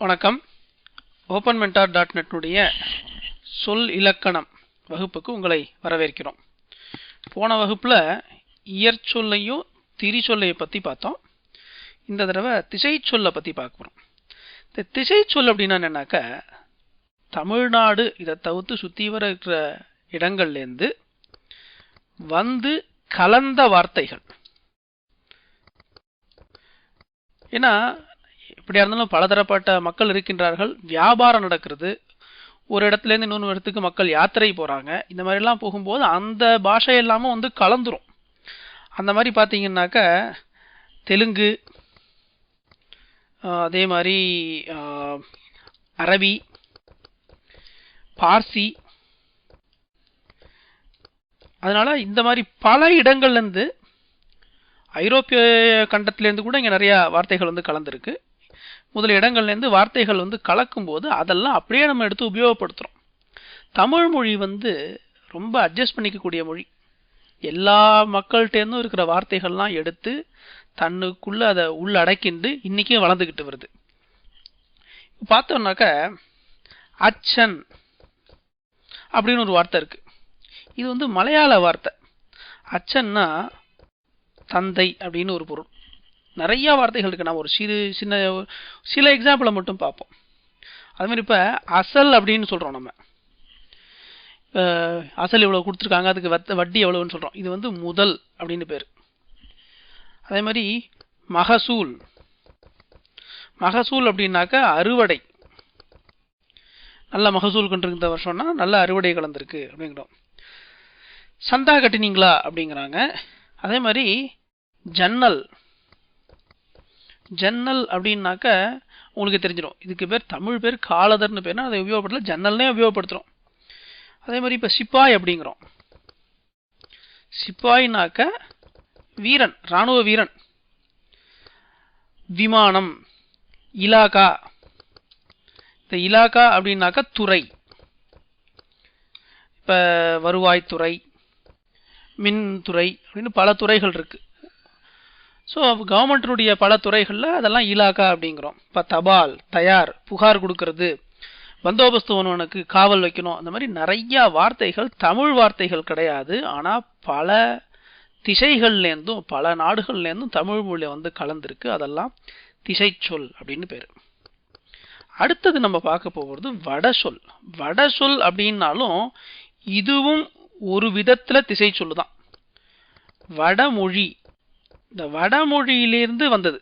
வணக்கம். Open mentor dot நெட்னுடைய சொல் இலக்கணம் வகுப்புக்கு உங்களை வரவேற்கிறோம். போன வகுப்பில் இயற்சொல்லையும் திரிசொல்லையை பற்றி பார்த்தோம். இந்த தடவை திசை சொல்லை பற்றி பார்க்க போகிறோம் இந்த திசை சொல் அப்படின்னா என்னன்னாக்கா தமிழ்நாடு இதை தவிர்த்து சுற்றி வர இருக்கிற இடங்கள்லேருந்து வந்து கலந்த வார்த்தைகள். ஏன்னா எப்படியா இருந்தாலும் பலதரப்பட்ட மக்கள் இருக்கின்றார்கள். வியாபாரம் நடக்கிறது. ஒரு இடத்துலேருந்து இன்னொரு இடத்துக்கு மக்கள் யாத்திரை போகிறாங்க இந்த மாதிரிலாம் போகும்போது அந்த பாஷை எல்லாமும் வந்து கலந்துரும். அந்த மாதிரி பார்த்தீங்கன்னாக்க தெலுங்கு அதே மாதிரி அரபி பார்சி. அதனால் இந்த மாதிரி பல இடங்கள்லேருந்து ஐரோப்பிய கண்டத்துலேருந்து கூட இங்கே நிறையா வார்த்தைகள் வந்து கலந்துருக்கு. முதல் இடங்கள்லேருந்து வார்த்தைகள் வந்து கலக்கும்போது அதெல்லாம் அப்படியே நம்ம எடுத்து உபயோகப்படுத்துகிறோம் தமிழ் மொழி வந்து ரொம்ப அட்ஜஸ்ட் பண்ணிக்கக்கூடிய மொழி. எல்லா மக்கள்கிட்டேருந்தும் இருக்கிற வார்த்தைகள்லாம் எடுத்து தன்னுக்குள்ளே அதை உள்ளடக்கிண்டு இன்றைக்கும் வளர்ந்துக்கிட்டு வருது. பார்த்தோம்னாக்க அச்சன் அப்படின்னு ஒரு வார்த்தை இருக்குது இது வந்து மலையாள வார்த்தை. அச்சன்னா தந்தை அப்படின்னு ஒரு பொருள். நிறைய வார்த்தைகள் இருக்குது நம்ம ஒரு சிறு சின்ன சில எக்ஸாம்பிளை மட்டும் பார்ப்போம். அதுமாதிரி இப்போ அசல் அப்படின்னு சொல்கிறோம் நம்ம. இப்போ அசல் இவ்வளோ கொடுத்துருக்காங்க அதுக்கு வத்த வட்டி எவ்வளோன்னு சொல்கிறோம் இது வந்து முதல் அப்படின்னு பேர். அதே மாதிரி மகசூல். மகசூல் அப்படின்னாக்கா அறுவடை. நல்ல மகசூல் கொண்டிருந்த வருஷம்னா நல்ல அறுவடை கலந்துருக்கு அப்படிங்கிறோம். சந்தா கட்டினீங்களா அப்படிங்கிறாங்க. அதே மாதிரி ஜன்னல். ஜன்னல் அப்படின்னாக்க உங்களுக்கு தெரிஞ்சிடும் இதுக்கு பேர் தமிழ் பேர் காலதர்னு பேர்னா அதை உபயோகப்படுத்தல ஜன்னல்னே உபயோகப்படுத்துகிறோம் அதே மாதிரி இப்போ சிப்பாய் அப்படிங்கிறோம். சிப்பாய்னாக்க வீரன் இராணுவ வீரன். விமானம் இலாகா. இந்த இலாகா அப்படின்னாக்க துறை. இப்போ வருவாய்த்துறை மின்துறை அப்படின்னு பல துறைகள் இருக்கு. ஸோ கவர்மெண்ட்டினுடைய பல துறைகளில் அதெல்லாம் இலாக்கா அப்படிங்கிறோம். இப்போ தபால் தயார் புகார் கொடுக்கறது பந்தோபஸ்து ஒன்றுவனுக்கு காவல் வைக்கணும் அந்த மாதிரி நிறையா வார்த்தைகள் தமிழ் வார்த்தைகள் கிடையாது. ஆனால் பல திசைகள்லேருந்தும் பல நாடுகள்லேருந்தும் தமிழ் மொழியில் வந்து கலந்துருக்கு. அதெல்லாம் திசை சொல் அப்படின்னு பேர். அடுத்தது நம்ம பார்க்க போகிறது வடசொல் வடசொல் அப்படின்னாலும் இதுவும் ஒரு விதத்தில் திசை சொல்லு தான் வடமொழி இந்த வடமொழியிலிருந்து வந்தது.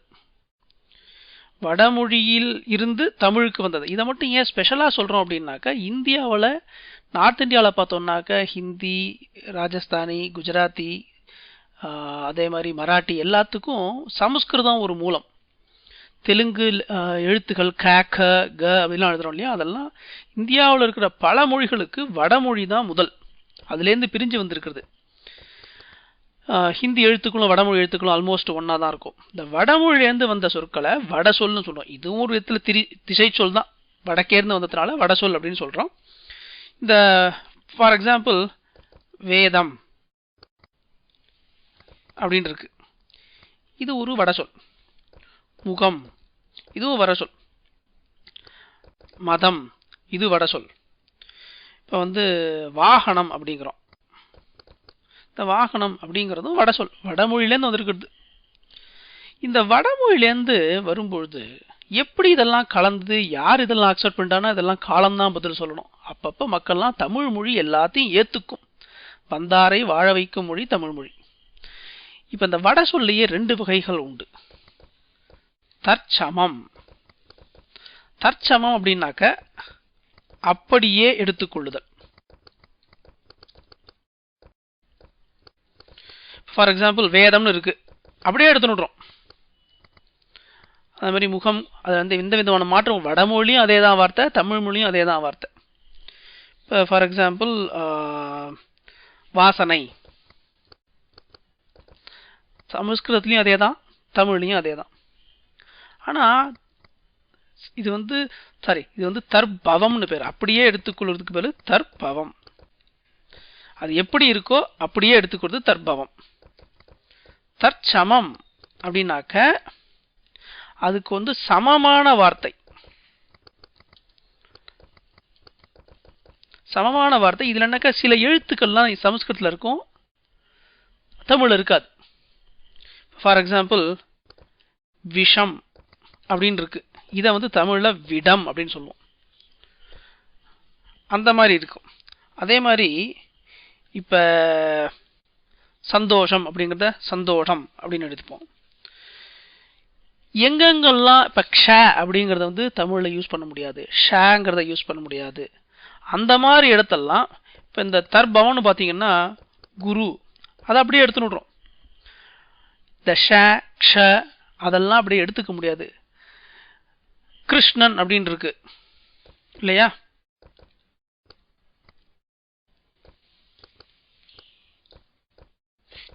வடமொழியில் இருந்து தமிழுக்கு வந்தது. இதை மட்டும் ஏன் ஸ்பெஷலாக சொல்கிறோம் அப்படின்னாக்கா இந்தியாவில் நார்த் இந்தியாவில் பார்த்தோன்னாக்கா ஹிந்தி ராஜஸ்தானி குஜராத்தி அதே மாதிரி மராட்டி எல்லாத்துக்கும் சமஸ்கிருதம் ஒரு மூலம். தெலுங்கு எழுத்துக்கள் க க க அப்படிலாம் எழுதுகிறோம் இல்லையா? அதெல்லாம் இந்தியாவில் இருக்கிற பல மொழிகளுக்கு வடமொழி தான் முதல். அதுலேருந்து பிரிஞ்சு வந்திருக்கிறது. ஹிந்தி எழுத்துக்களும் வடமொழி எழுத்துக்களும் ஆல்மோஸ்ட் ஒன்றா தான் இருக்கும். இந்த வடமொழியிலேருந்து வந்த சொற்களை வட சொல்னு சொல்கிறோம் இதுவும் ஒரு விதத்தில் திரி திசை சொல் தான். வடக்கேர்ந்து வந்ததுனால வட சொல் அப்படின்னு சொல்கிறோம் இந்த ஃபார் எக்ஸாம்பிள் வேதம் அப்படின்னு இருக்கு. இது ஒரு வட சொல். முகம் இதுவும் வட சொல். மதம் இது வட சொல். இப்போ வந்து வாகனம் அப்படிங்கிறோம். இந்த வாகனம் அப்படிங்கிறதும் வட சொல் வடமொழியிலேருந்து வந்திருக்கிறது. இந்த வடமொழியிலேருந்து வரும்பொழுது எப்படி இதெல்லாம் கலந்து யார் இதெல்லாம் அக்செப்ட் பண்ணிட்டானா இதெல்லாம் காலம்தான் பதில் சொல்லணும். அப்பப்போ மக்கள்லாம் தமிழ் மொழி எல்லாத்தையும் ஏற்றுக்கும் வந்தாரை வாழ வைக்கும் மொழி தமிழ் மொழி. இப்போ இந்த வட சொல்லையே ரெண்டு வகைகள் உண்டு. தற்சமம். தற்சமம் அப்படின்னாக்க அப்படியே எடுத்துக்கொள்ளுதல். ஃபார் எக்ஸாம்பிள் வேதம்னு இருக்குது அப்படியே எடுத்துனுட்றோம் அதே மாதிரி முகம் அது வந்து எந்த விதமான மாற்றம் வடமொழியும் அதே தான் வார்த்தை தமிழ் மொழியும் அதே தான் வார்த்தை. இப்போ ஃபார் எக்ஸாம்பிள் வாசனை. சமஸ்கிருதத்துலேயும் அதே தான் தமிழ்லையும் அதே தான். ஆனால் இது வந்து சாரி இது வந்து தற்பவம்னு பேர். அப்படியே எடுத்துக்கொள்வதுக்கு பேர் தற்பவம். அது எப்படி இருக்கோ அப்படியே எடுத்துக்கொள்வது தற்பவம். தற்சமம் அப்படின்னாக்க அதுக்கு வந்து சமமான வார்த்தை. சமமான வார்த்தை. இதில் என்னக்கா சில எழுத்துக்கள்லாம் சமஸ்கிருத்தில் இருக்கும். தமிழ் இருக்காது. ஃபார் எக்ஸாம்பிள் விஷம் அப்படின்னு இருக்கு. இதை வந்து தமிழில் விடம் அப்படின்னு சொல்லுவோம். அந்த மாதிரி இருக்கும். அதே மாதிரி இப்போ சந்தோஷம் அப்படிங்கிறத சந்தோஷம் அப்படின்னு எடுத்துப்போம். எங்கெங்கெல்லாம் இப்போ க்ஷ அப்படிங்கிறத வந்து தமிழில் யூஸ் பண்ண முடியாது ஷேங்கிறத யூஸ் பண்ண முடியாது. அந்த மாதிரி இடத்தெல்லாம் இப்போ இந்த தர்பவம்னு பார்த்தீங்கன்னா குரு அதை அப்படியே எடுத்துன்னு விட்றோம். இந்த ஷ க்ஷ அதெல்லாம் அப்படியே எடுத்துக்க முடியாது. கிருஷ்ணன் அப்படின்னு இருக்கு இல்லையா?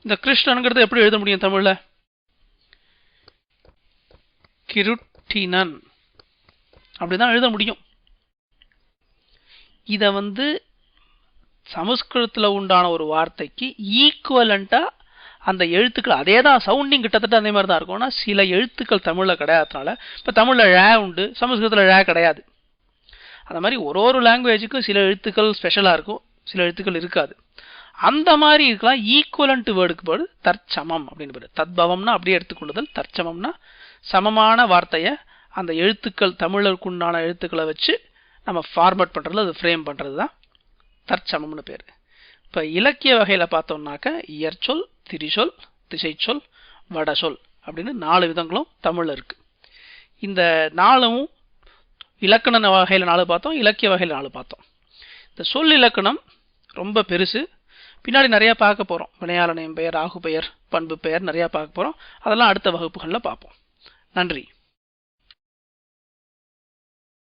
இந்த கிருஷ்ணனுங்கிறத எப்படி எழுத முடியும் தமிழில்? கிருட்டினன் அப்படிதான் எழுத முடியும். இதை வந்து சமஸ்கிருதத்தில் உண்டான ஒரு வார்த்தைக்கு ஈக்குவலண்ட்டாக அந்த எழுத்துக்கள் அதே தான் சவுண்டிங் கிட்டத்தட்ட அதே மாதிரி தான் இருக்கும். ஆனால் சில எழுத்துக்கள் தமிழில் கிடையாதனால இப்போ தமிழில் ழ உண்டு சமஸ்கிருதத்தில் ழ கிடையாது. அந்த மாதிரி ஒரு ஒரு லாங்குவேஜுக்கும் சில எழுத்துக்கள் ஸ்பெஷலாக இருக்கும் சில எழுத்துக்கள் இருக்காது. அந்த மாதிரி இருக்கலாம். ஈக்குவலண்ட் வேர்டுக்கு பேர் தற்சமம் அப்படின்னு பேர். தத்பவம்னா அப்படியே எடுத்துக்கொள்ளுதல் தற்சமம்னா சமமான வார்த்தையை அந்த எழுத்துக்கள் தமிழருக்குண்டான எழுத்துக்களை வச்சு நம்ம ஃபார்மேட் பண்ணுறது அது ஃப்ரேம் பண்ணுறது தான் தற்சமம்னு பேர். இப்போ இலக்கிய வகையில் பார்த்தோம்னாக்க இயற்சொல் திரிசொல் திசைச்சொல் வடசொல் அப்படின்னு நாலு விதங்களும் தமிழில் இருக்குது இந்த நாலும் இலக்கண வகையில் நாலு பார்த்தோம் இலக்கிய வகையில் நாலு பார்த்தோம். இந்த சொல் இலக்கணம் ரொம்ப பெருசு. பின்னாடி நிறையா பார்க்க போகிறோம் வினையாளனையும் பெயர் ஆகு பெயர் பண்பு பெயர் நிறையா பார்க்க போகிறோம் அதெல்லாம் அடுத்த வகுப்புகளில் பார்ப்போம். நன்றி.